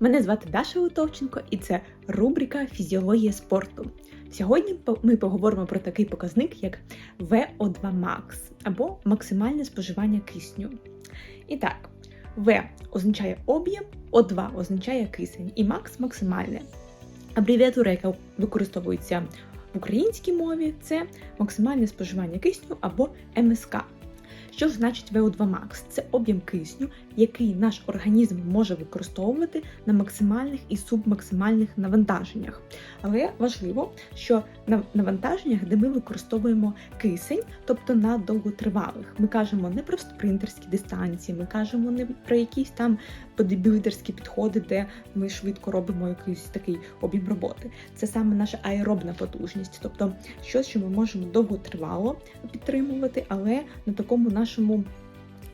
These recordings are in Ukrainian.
Мене звати Даша Литовченко, і це рубрика Фізіологія спорту. Сьогодні ми поговоримо про такий показник, як VO2 Max або максимальне споживання кисню. І так, V означає об'єм, O2 означає кисень і Max максимальне. Абревіатура, яка використовується в українській мові, це максимальне споживання кисню або МСК. Що ж значить VO2 Max? Це об'єм кисню, який наш організм може використовувати на максимальних і субмаксимальних навантаженнях. Але важливо, що на навантаженнях, де ми використовуємо кисень, тобто на довготривалих, ми кажемо не про спринтерські дистанції, ми кажемо не про якісь там бодибілдерські підходи, де ми швидко робимо якийсь такий об'єм роботи. Це саме наша аеробна потужність, тобто щось, що ми можемо довготривало підтримувати, але на такому нашому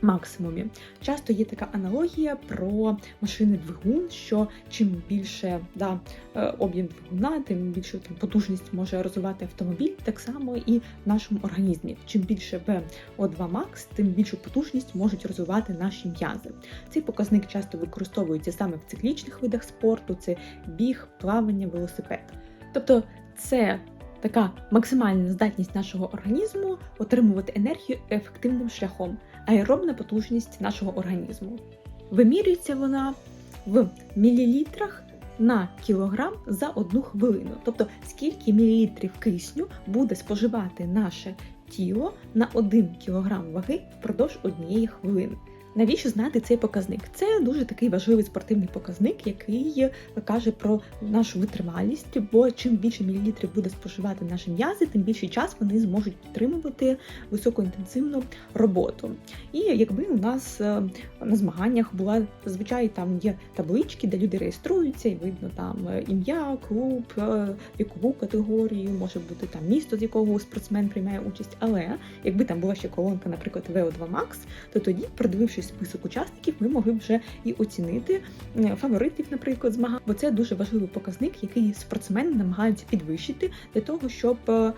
максимумі. Часто є така аналогія про машини двигун, що чим більше да, е, об'єм двигуна, тим більше там, потужність може розвивати автомобіль, так само і в нашому організмі. Чим більше VO2 Max, тим більшу потужність можуть розвивати наші м'язи. Цей показник часто використовується саме в циклічних видах спорту: це біг, плавання, велосипед. Тобто це така максимальна здатність нашого організму отримувати енергію ефективним шляхом, аеробна потужність нашого організму. Вимірюється вона в мілілітрах на кілограм за одну хвилину. Тобто, скільки мілілітрів кисню буде споживати наше тіло на 1 кілограм ваги впродовж однієї хвилини. Навіщо знати цей показник? Це дуже такий важливий спортивний показник, який каже про нашу витривалість, бо чим більше мілілітрів буде споживати наші м'язи, тим більший час вони зможуть підтримувати високоінтенсивну роботу. І якби у нас е, на змаганнях була зазвичай там є таблички, де люди реєструються, і видно там е, ім'я, клуб, е, вікову категорію, може бути там місто, з якого спортсмен приймає участь. Але якби там була ще колонка, наприклад, VO2 Max, то тоді, продивившись список учасників, ми могли б вже і оцінити е, фаворитів, наприклад, змагань. Бо це дуже важливий показник, який спортсмени намагаються підвищити для того, щоб е,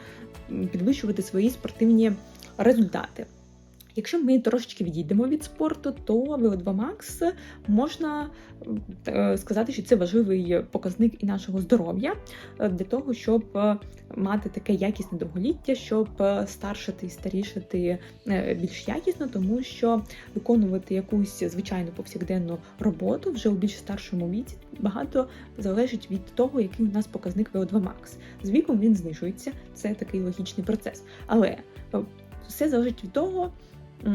підвищувати свої спортивні результати. Якщо ми трошечки відійдемо від спорту, то VO2 Max можна е, сказати, що це важливий показник і нашого здоров'я е, для того, щоб е, мати таке якісне довголіття, щоб старшати і старішати більш якісно, тому що виконувати якусь звичайну повсякденну роботу вже у більш старшому віці багато залежить від того, який у нас показник VO2 Max. З віком він знижується, це такий логічний процес. Але все залежить від того,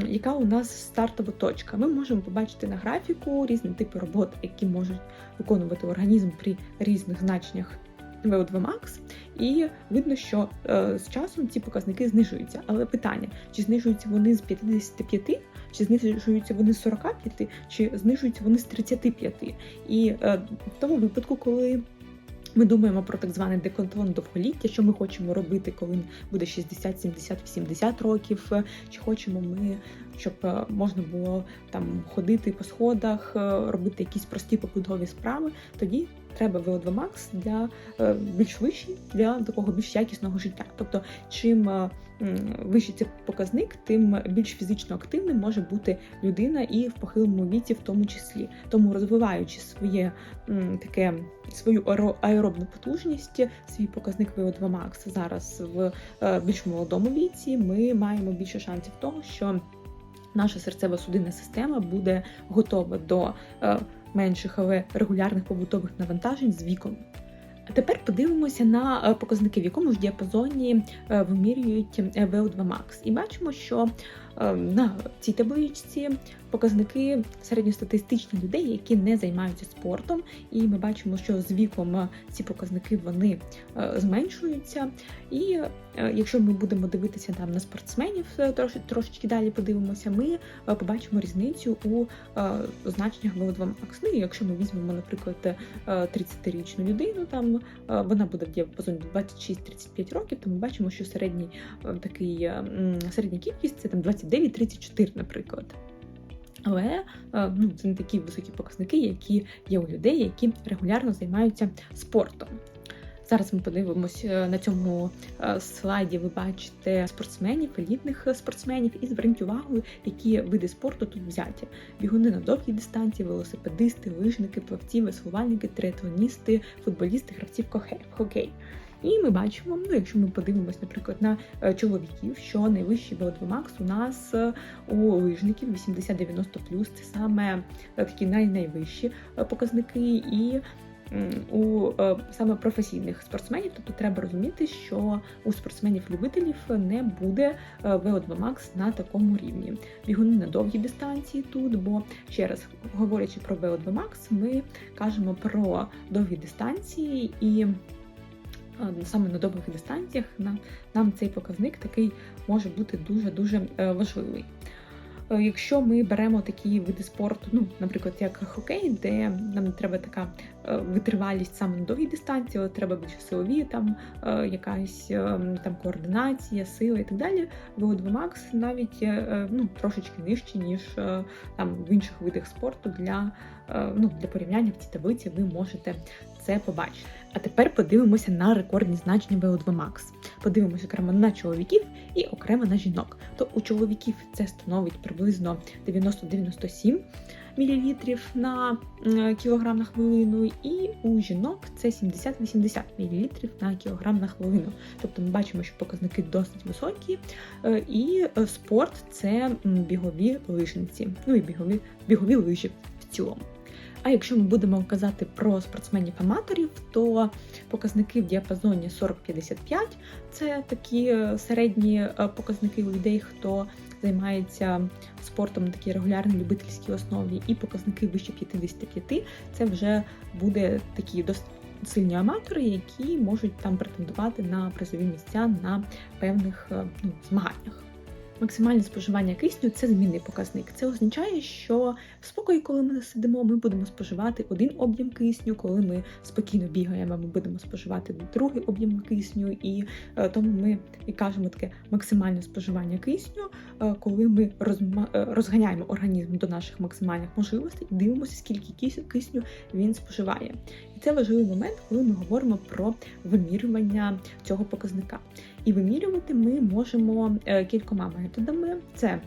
яка у нас стартова точка. Ми можемо побачити на графіку різні типи робот, які можуть виконувати організм при різних значеннях VO2 Max, і видно, що е, з часом ці показники знижуються. Але питання: чи знижуються вони з 55, чи знижуються вони з 45, чи знижуються вони з 35. І е, в тому випадку, коли ми думаємо про так званий деконтон довголіття, що ми хочемо робити, коли буде 60, 70, 80 років, чи хочемо ми, щоб е, можна було там ходити по сходах, е, робити якісь прості побудові справи, тоді треба VO2 Max для е, більш вищий, для такого більш якісного життя. Тобто, чим е, вищий цей показник, тим більш фізично активним може бути людина і в похилому віці, в тому числі. Тому розвиваючи своє таке свою аеро- аеробну потужність, свій показник VO2 Max зараз в е, більш молодому віці, ми маємо більше шансів того, що наша серцево-судинна система буде готова до менших, але регулярних побутових навантажень з віком. А тепер подивимося на е, показники, в якому ж діапазоні е, вимірюють е, VO2 Max. І бачимо, що на цій табличці показники середньостатистичні людей, які не займаються спортом, і ми бачимо, що з віком е, ці показники вони е, зменшуються. І е, якщо ми будемо дивитися там на спортсменів, е, трош, трошечки далі подивимося, ми е, побачимо різницю у е, значеннях VO2 Max. Ну, і якщо ми візьмемо, наприклад, е, 30-річну людину, там е, вона буде в діапазоні 26-35 років, то ми бачимо, що середній е, такий е, середня кількість це там 29-34, наприклад. Але е, ну, це не такі високі показники, які є у людей, які регулярно займаються спортом. Зараз ми подивимось е, на цьому е, слайді. Ви бачите спортсменів, елітних спортсменів, і зверніть увагу, які види спорту тут взяті: бігуни на довгій дистанції, велосипедисти, лижники, плавці, веслувальники, триатлоністи, футболісти, гравці в хокей. І ми бачимо, ну якщо ми подивимось, наприклад, на е, чоловіків, що найвищий VO2 Max у нас у лижників 80-90+, плюс, це саме такі най-найвищі показники. і у е, саме професійних спортсменів, тобто треба розуміти, що у спортсменів-любителів не буде VO2 е, Max на такому рівні. Бігуни на довгі дистанції тут, бо ще раз говорячи про VO2 Max, ми кажемо про довгі дистанції і. Е, саме на довгих дистанціях нам, нам цей показник такий може бути дуже дуже важливий. Е, якщо ми беремо такі види спорту, ну, наприклад, як хокей, де нам треба така е, витривалість саме на довгій дистанції, але треба більше силові, там е, якась там координація, сила і так далі. VO2 Max навіть ну, трошечки нижче, ніж там в інших видах спорту для ну, для порівняння в цій таблиці ви можете це побачити. А тепер подивимося на рекордні значення VO2 Max. Подивимося окремо на чоловіків і окремо на жінок. То у чоловіків це становить приблизно 90-97 мл на кілограм на хвилину, і у жінок це 70-80 мл на кілограм на хвилину. Тобто ми бачимо, що показники досить високі, е, і е, спорт це бігові лижниці, ну і бігові, бігові лижі в цілому. А якщо ми будемо казати про спортсменів-аматорів, то показники в діапазоні 40-55 це такі е, середні е, показники у людей, хто займається спортом на такій регулярній любительській основі, і показники вище 55 це вже буде такі досить сильні аматори, які можуть там претендувати на призові місця на певних е, ну, змаганнях. Максимальне споживання кисню це змінний показник. Це означає, що в спокої, коли ми сидимо, ми будемо споживати один об'єм кисню, коли ми спокійно бігаємо, ми будемо споживати другий об'єм кисню, і е, тому ми і кажемо таке максимальне споживання кисню, е, коли ми розма... Е, розганяємо організм до наших максимальних можливостей і дивимося, скільки кисню він споживає. І це важливий момент, коли ми говоримо про вимірювання цього показника. І вимірювати ми можемо кількома методами: це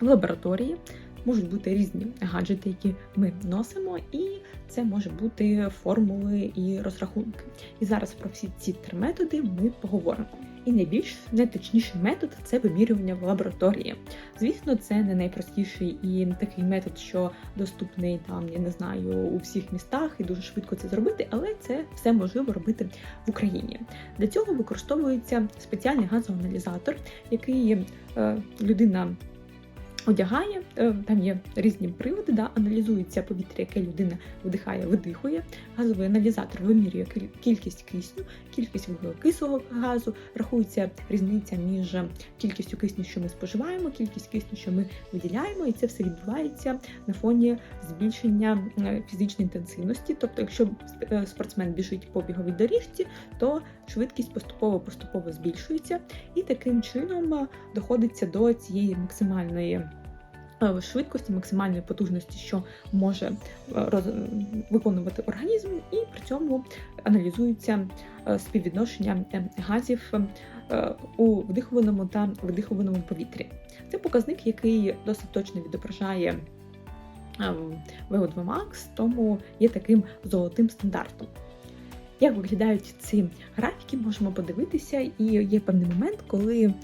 в лабораторії. Можуть бути різні гаджети, які ми носимо, і це може бути формули і розрахунки. І зараз про всі ці три методи ми поговоримо. І найбільш найточніший метод це вимірювання в лабораторії. Звісно, це не найпростіший і не такий метод, що доступний там, я не знаю, у всіх містах і дуже швидко це зробити, але це все можливо робити в Україні. Для цього використовується спеціальний газоаналізатор, який е, людина одягає, е, там є різні приводи, да, аналізується повітря, яке людина вдихає, видихує. Газовий аналізатор вимірює кількість кисню, кількість вуглекислого газу, рахується різниця між кількістю кисню, що ми споживаємо, кількість кисню, що ми виділяємо, і це все відбувається на фоні збільшення е, фізичної інтенсивності. Тобто, якщо е, спортсмен біжить по біговій доріжці, то швидкість поступово-поступово збільшується, і таким чином доходиться до цієї максимальної. Е, швидкості, максимальної потужності, що може е, роз... виконувати організм, і при цьому аналізується е, співвідношення газів у вдихуваному та видихуваному повітрі. Це показник, який досить точно відображає VO2 Max, тому є таким золотим стандартом. Як виглядають ці графіки, можемо подивитися, і є певний момент, коли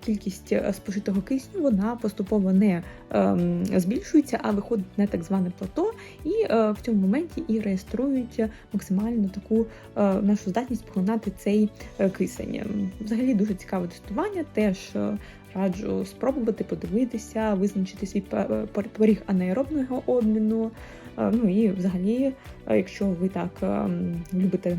кількість е, спожитого кисню вона поступово не ем, збільшується, а виходить на так зване плато, і е, в цьому моменті і реєструють максимально таку нашу здатність поглинати цей кисень. Взагалі дуже цікаве тестування, теж раджу спробувати подивитися, визначити свій поріг анаеробного обміну. Ну і взагалі, якщо ви так ем, любите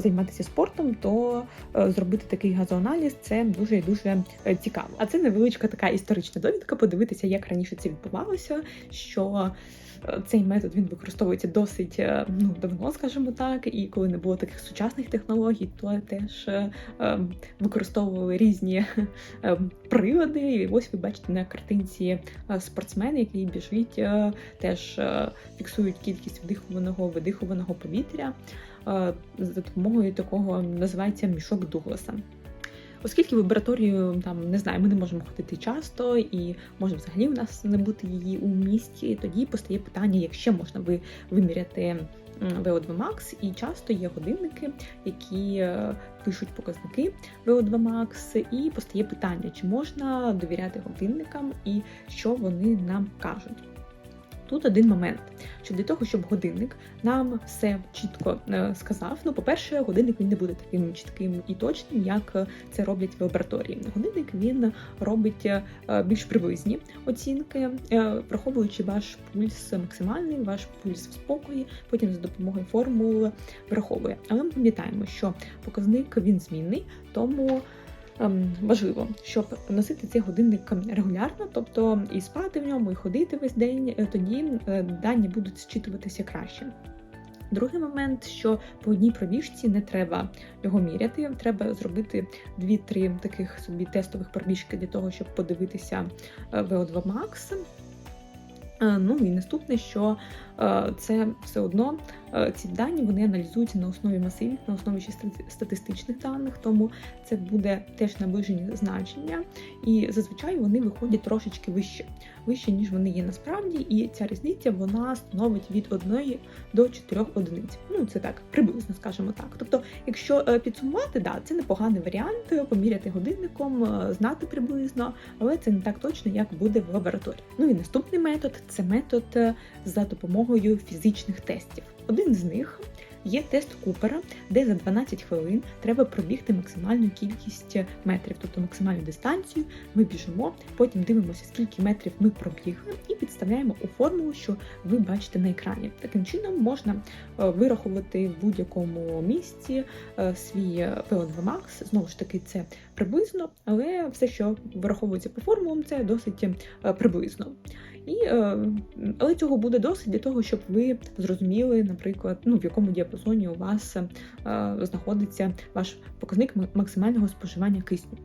займатися спортом, то е, зробити такий газоаналіз це дуже і дуже е, цікаво. А це невеличка така історична довідка. Подивитися, як раніше це відбувалося. що е, цей метод він використовується досить ну давно, скажімо так, і коли не було таких сучасних технологій, то теж е, використовували різні е, прилади. І ось ви бачите на картинці спортсмен, який біжить, теж фіксують кількість вдихуваного видихуваного повітря. Е, за допомогою такого називається мішок Дугласа. Оскільки в лабораторію там не знаю, ми не можемо ходити часто, і може взагалі у нас не бути її у місті, тоді постає питання, якщо можна ви виміряти VO2 Max, і часто є годинники, які е, пишуть показники VO2 Max, і постає питання, чи можна довіряти годинникам і що вони нам кажуть. Тут один момент, що для того, щоб годинник нам все чітко е, сказав. Ну, по-перше, годинник він не буде таким чітким і точним, як е, це роблять в лабораторії. Годинник він робить е, більш приблизні оцінки, враховуючи ваш пульс максимальний, ваш пульс в спокої, потім за допомогою формул враховує. Але ми пам'ятаємо, що показник він змінний, тому. Ем, важливо, щоб носити цей годинник регулярно, тобто і спати в ньому, і ходити весь день, е, тоді е, дані будуть зчитуватися краще. Другий момент, що по одній пробіжці не треба його міряти, треба зробити 2-3 таких собі тестових пробіжки для того, щоб подивитися VO2 е, Max. Ну і наступне, що це все одно Е, ці дані вони аналізуються на основі масивів, на основі статистичних даних, тому це буде теж наближені значення, і зазвичай вони виходять трошечки вище, вище, ніж вони є насправді, і ця різниця вона становить від 1 до 4 одиниць. Ну це так, приблизно скажімо так. Тобто, якщо е, підсумувати, да, це непоганий варіант е, поміряти годинником, знати приблизно, але це не так точно, як буде в лабораторії. Ну і наступний метод це метод за допомогою фізичних тестів. Один з них є тест Купера, де за 12 хвилин треба пробігти максимальну кількість метрів, тобто максимальну дистанцію. Ми біжимо, потім дивимося, скільки метрів ми пробігли, і підставляємо у формулу, що ви бачите на екрані. Таким чином можна е, вирахувати в будь-якому місці е, свій VO2 Max. Знову ж таки, це приблизно, але все, що вираховується по формулам, це досить е, приблизно. І, е, Але цього буде досить для того, щоб ви зрозуміли, наприклад, ну, в якому діапазоні у вас е, знаходиться ваш показник максимального споживання кисню.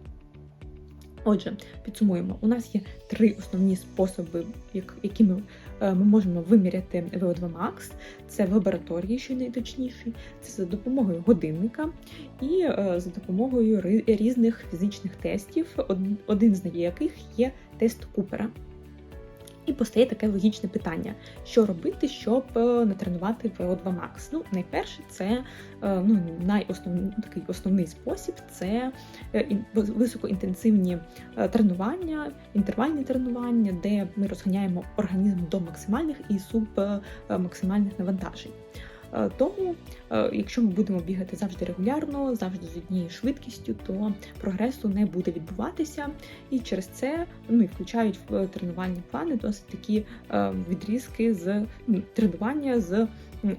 Отже, підсумуємо, у нас є три основні способи, якими е, ми можемо виміряти VO2 Max. Це в лабораторії, що найточніший, це за допомогою годинника і за допомогою різних фізичних тестів, один з яких є тест Купера. І постає таке логічне питання: що робити, щоб е, натренувати VO2 Max? Ну, найперше, це е, ну, найосновний такий основний спосіб це е, високоінтенсивні тренування, інтервальні тренування, де ми розганяємо організм до максимальних і субмаксимальних навантажень. Е, тому, е, якщо ми будемо бігати завжди регулярно, завжди з однією швидкістю, то прогресу не буде відбуватися, і через це ну і включають в тренувальні плани досить такі е, відрізки з тренування з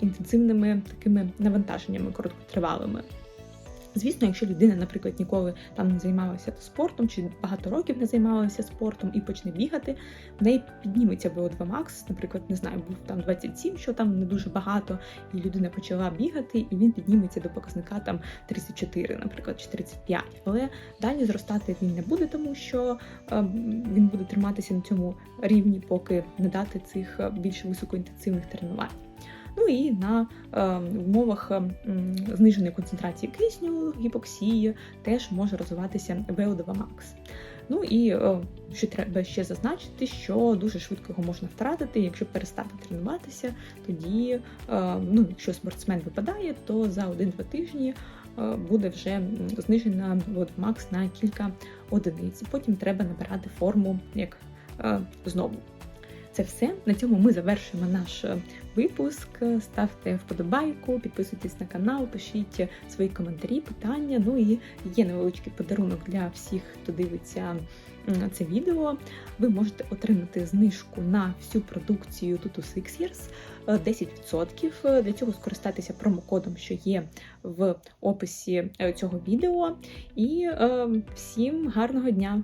інтенсивними такими навантаженнями короткотривалими. Звісно, якщо людина, наприклад, ніколи там не займалася спортом чи багато років не займалася спортом і почне бігати, в неї підніметься VO2 Max, наприклад, не знаю, був там 27, що там не дуже багато, і людина почала бігати, і він підніметься до показника там 34, наприклад, чи 35. Але далі зростати він не буде, тому що е, він буде триматися на цьому рівні, поки не дати цих е, більш високоінтенсивних тренувань. Ну і на е, умовах е, зниженої концентрації кисню, гіпоксії теж може розвиватися VO2 Max. Ну і е, що треба ще зазначити, що дуже швидко його можна втратити. Якщо перестати тренуватися, тоді, ну, якщо спортсмен випадає, то за 1-2 тижні буде вже знижена VO2 на кілька одиниць. Потім треба набирати форму як знову. Це все. На цьому ми завершуємо наш е, випуск. Ставте вподобайку, підписуйтесь на канал, пишіть свої коментарі, питання. Ну і є невеличкий подарунок для всіх, хто дивиться це відео. Ви можете отримати знижку на всю продукцію Tutu Six Years 10%. Для цього скористатися промокодом, що є в описі е, цього відео. І е, всім гарного дня!